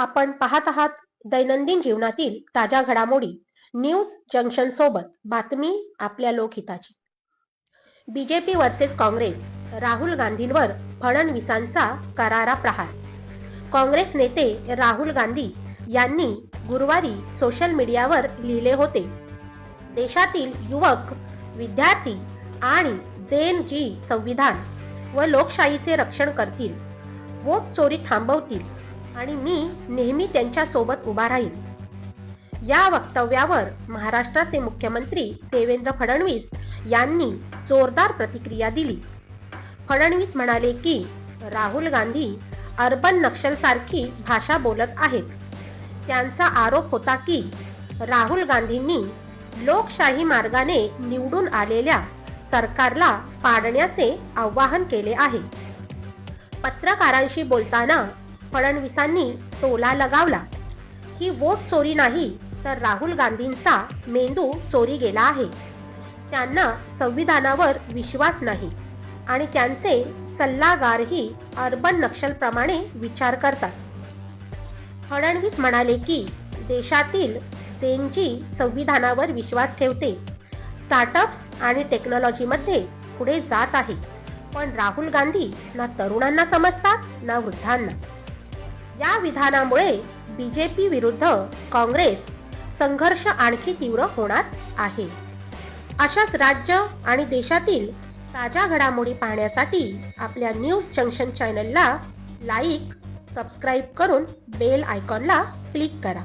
आपण पाहत आहात दैनंदिन जीवनातील ताज्या घडामोडी न्यूज जंक्शन सोबत बातमी आपल्या लोकहिताची. बीजेपी वर्सेस काँग्रेस राहुल गांधींवर फडणवीसांचा करारा प्रहार. काँग्रेस नेते राहुल गांधी यांनी गुरुवारी सोशल मीडियावर लिहिले होते. देशातील युवक विद्यार्थी आणि जेन जी संविधान व लोकशाहीचे रक्षण करतील. वोट चोरी थांबवतील. आणि मी नेहमी त्यांच्यासोबत उभा राहील या वक्तव्यावर महाराष्ट्राचे मुख्यमंत्री देवेंद्र फडणवीस यांनी जोरदार प्रतिक्रिया दिली. फडणवीस म्हणाले की राहुल गांधी अर्बन नक्षल सारखी भाषा बोलत आहेत. त्यांचा आरोप होता की राहुल गांधींनी लोकशाही मार्गाने निवडून आलेल्या सरकारला पाडण्याचे आवाहन केले आहे. पत्रकारांशी बोलताना फडणवीसांनी टोला लगावला. ही वोट चोरी नाही तर राहुल गांधींचा मेंदू चोरी गेला आहे. त्यांना संविधानावर विश्वास नाही आणि त्यांचे सल्लागारही अर्बन नक्षलप्रमाणे विचार करतात. फडणवीस म्हणाले की देशातील देणजी संविधानावर विश्वास ठेवते. स्टार्टअप्स आणि टेक्नॉलॉजीमध्ये पुढे जात आहे पण राहुल गांधी ना तरुणांना समजतात ना वृद्धांना. या विधानामुळे बीजेपी विरुद्ध काँग्रेस संघर्ष आणखी तीव्र होणार आहे. अशाच राज्य आणि देशातील ताज्या घडामोडी पाहण्यासाठी आपल्या न्यूज जंक्शन चॅनलला लाईक सबस्क्राईब करून बेल आयकॉनला क्लिक करा.